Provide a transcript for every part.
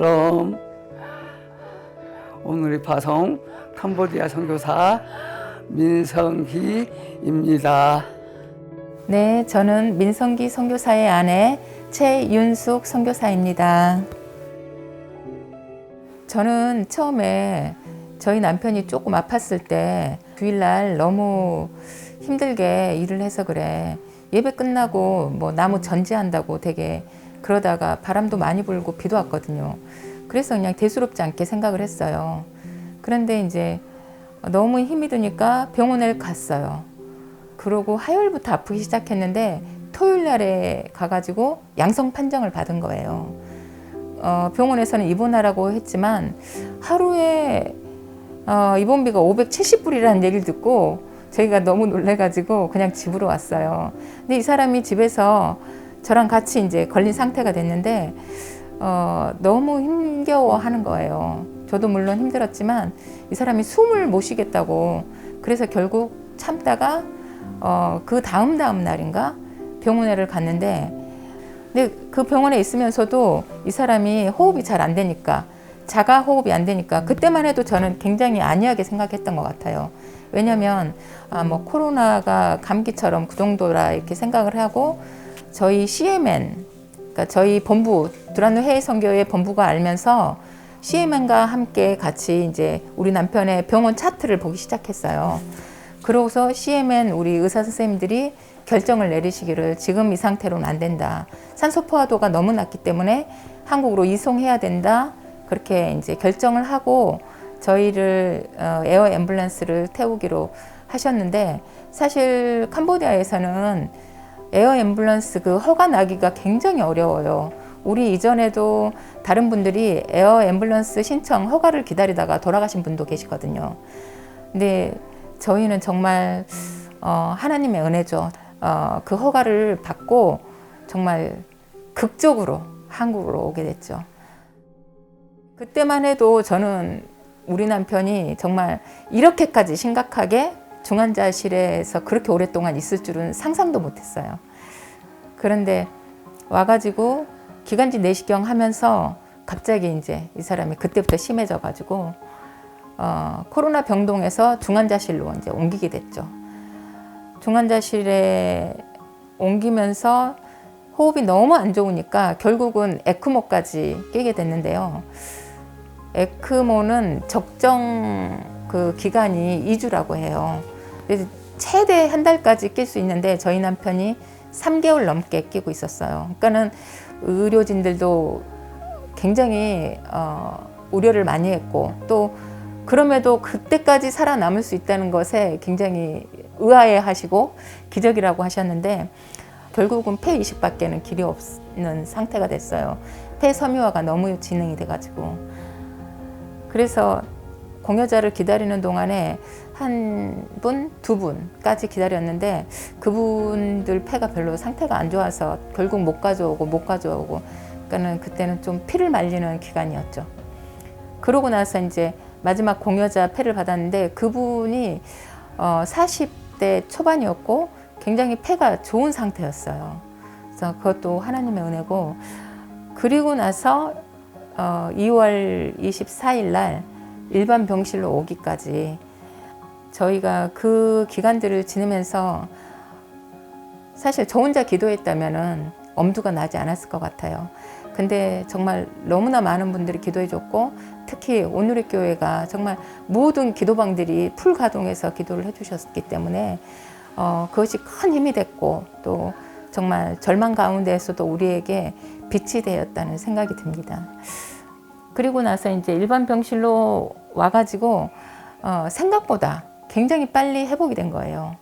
샬롬. 오늘의 파송 캄보디아 선교사 민성희입니다. 네, 저는 민성기 선교사의 아내 최윤숙 선교사입니다. 저는 처음에 저희 남편이 조금 아팠을 때 주일날 너무 힘들게 일을 해서 그래. 예배 끝나고 뭐 나무 전지한다고 되게 그러다가 바람도 많이 불고 비도 왔거든요. 그래서 그냥 대수롭지 않게 생각을 했어요. 그런데 이제 너무 힘이 드니까 병원에 갔어요. 그러고 화요일부터 아프기 시작했는데 토요일 날에 가가지고 양성 판정을 받은 거예요. 어, 병원에서는 입원하라고 했지만 하루에 어, 입원비가 570불이라는 얘기를 듣고 저희가 너무 놀래가지고 그냥 집으로 왔어요. 근데 이 사람이 집에서 저랑 같이 이제 걸린 상태가 됐는데 어, 너무 힘겨워 하는 거예요. 저도 물론 힘들었지만 이 사람이 숨을 못 쉬겠다고 그래서 결국 참다가 어, 그 다음 다음 날인가 병원에를 갔는데 근데 그 병원에 있으면서도 이 사람이 호흡이 잘 안 되니까 자가 호흡이 안 되니까 그때만 해도 저는 굉장히 안이하게 생각했던 것 같아요. 왜냐하면 아, 뭐 코로나가 감기처럼 그 정도라 이렇게 생각을 하고 저희 CMN 그러니까 저희 본부 두란노 해외 선교회 본부가 알면서 CMN과 함께 같이 이제 우리 남편의 병원 차트를 보기 시작했어요. 그러고서 CMN 우리 의사 선생님들이 결정을 내리시기를 지금 이 상태로는 안 된다. 산소 포화도가 너무 낮기 때문에 한국으로 이송해야 된다. 그렇게 이제 결정을 하고 저희를 어, 에어 앰뷸런스를 태우기로 하셨는데 사실 캄보디아에서는 에어 앰뷸런스 그 허가 나기가 굉장히 어려워요. 우리 이전에도 다른 분들이 에어 앰뷸런스 신청 허가를 기다리다가 돌아가신 분도 계시거든요. 근데 저희는 정말 어, 하나님의 은혜죠. 어, 그 허가를 받고 정말 극적으로 한국으로 오게 됐죠. 그때만 해도 저는 우리 남편이 정말 이렇게까지 심각하게 중환자실에서 그렇게 오랫동안 있을 줄은 상상도 못했어요. 그런데 와가지고 기관지 내시경 하면서 갑자기 이제 이 사람이 그때부터 심해져가지고 어, 코로나 병동에서 중환자실로 이제 옮기게 됐죠. 중환자실에 옮기면서 호흡이 너무 안 좋으니까 결국은 에크모까지 끼게 됐는데요. 에크모는 적정 그 기간이 2주라고 해요. 최대 한 달까지 낄 수 있는데 저희 남편이 3개월 넘게 끼고 있었어요. 그러니까는 의료진들도 굉장히 어, 우려를 많이 했고 또 그럼에도 그때까지 살아남을 수 있다는 것에 굉장히 의아해 하시고 기적이라고 하셨는데 결국은 폐 이식밖에는 길이 없는 상태가 됐어요. 폐 섬유화가 너무 진행이 돼가지고 그래서 공여자를 기다리는 동안에 한 분, 두 분까지 기다렸는데 그분들 폐가 별로 상태가 안 좋아서 결국 못 가져오고 못 가져오고 그러니까는 그때는 좀 피를 말리는 기간이었죠. 그러고 나서 이제 마지막 공여자 폐를 받았는데 그분이 어 40대 초반이었고 굉장히 폐가 좋은 상태였어요. 그래서 그것도 하나님의 은혜고 그리고 나서 어 2월 24일 날 일반 병실로 오기까지 저희가 그 기간들을 지내면서 사실 저 혼자 기도했다면은 엄두가 나지 않았을 것 같아요. 근데 정말 너무나 많은 분들이 기도해 줬고 특히 오늘의 교회가 정말 모든 기도방들이 풀 가동해서 기도를 해 주셨기 때문에 어, 그것이 큰 힘이 됐고 또 정말 절망 가운데에서도 우리에게 빛이 되었다는 생각이 듭니다. 그리고 나서 이제 일반 병실로 와가지고 어, 생각보다 굉장히 빨리 회복이 된 거예요.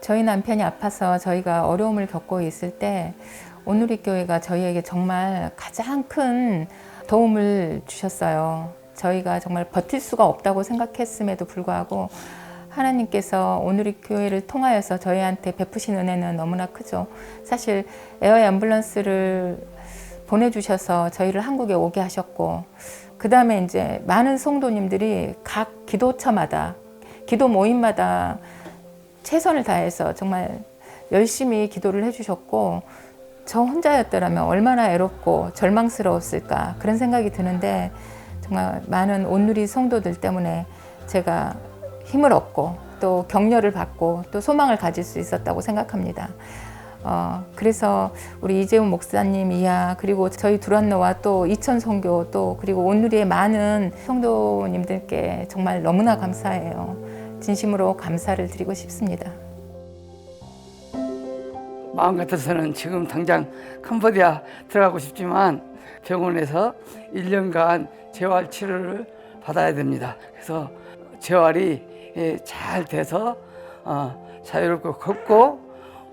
저희 남편이 아파서 저희가 어려움을 겪고 있을 때 오누리 교회가 저희에게 정말 가장 큰 도움을 주셨어요. 저희가 정말 버틸 수가 없다고 생각했음에도 불구하고 하나님께서 오누리 교회를 통하여서 저희한테 베푸신 은혜는 너무나 크죠. 사실 에어 앰뷸런스를 보내주셔서 저희를 한국에 오게 하셨고 그 다음에 이제 많은 성도님들이 각 기도처마다 기도 모임마다 최선을 다해서 정말 열심히 기도를 해주셨고 저 혼자였더라면 얼마나 애롭고 절망스러웠을까 그런 생각이 드는데 정말 많은 온누리 성도들 때문에 제가 힘을 얻고 또 격려를 받고 또 소망을 가질 수 있었다고 생각합니다. 어, 그래서 우리 이재훈 목사님 이하 그리고 저희 두란노와 또 이천 성교 또 그리고 온누리의 많은 성도님들께 정말 너무나 감사해요. 진심으로 감사를 드리고 싶습니다. 마음 같아서는 지금 당장 캄보디아 들어가고 싶지만 병원에서 1년간 재활 치료를 받아야 됩니다. 그래서 재활이 예, 잘 돼서 어, 자유롭게 걷고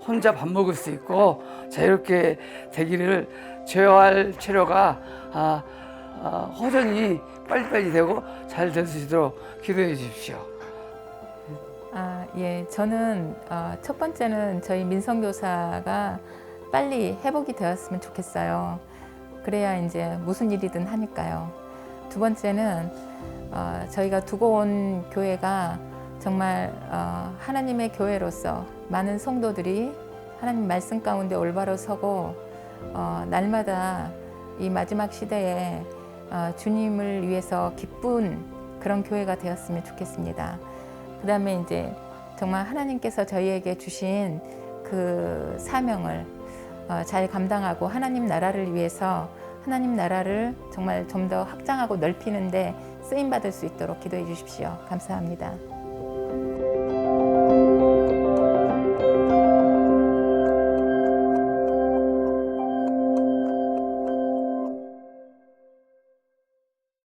혼자 밥 먹을 수 있고 자유롭게 되기를 재활 치료가 아, 아, 호전이 빨리빨리 되고 잘 될 수 있도록 기도해 주십시오. 아, 예, 저는 어, 첫 번째는 저희 민성 교사가 빨리 회복이 되었으면 좋겠어요. 그래야 이제 무슨 일이든 하니까요. 두 번째는 어, 저희가 두고 온 교회가 정말 어, 하나님의 교회로서 많은 성도들이 하나님 말씀 가운데 올바로 서고 어, 날마다 이 마지막 시대에 어, 주님을 위해서 기쁜 그런 교회가 되었으면 좋겠습니다. 그 다음에 이제 정말 하나님께서 저희에게 주신 그 사명을 어, 잘 감당하고 하나님 나라를 위해서 하나님 나라를 정말 좀 더 확장하고 넓히는데 쓰임 받을 수 있도록 기도해 주십시오. 감사합니다.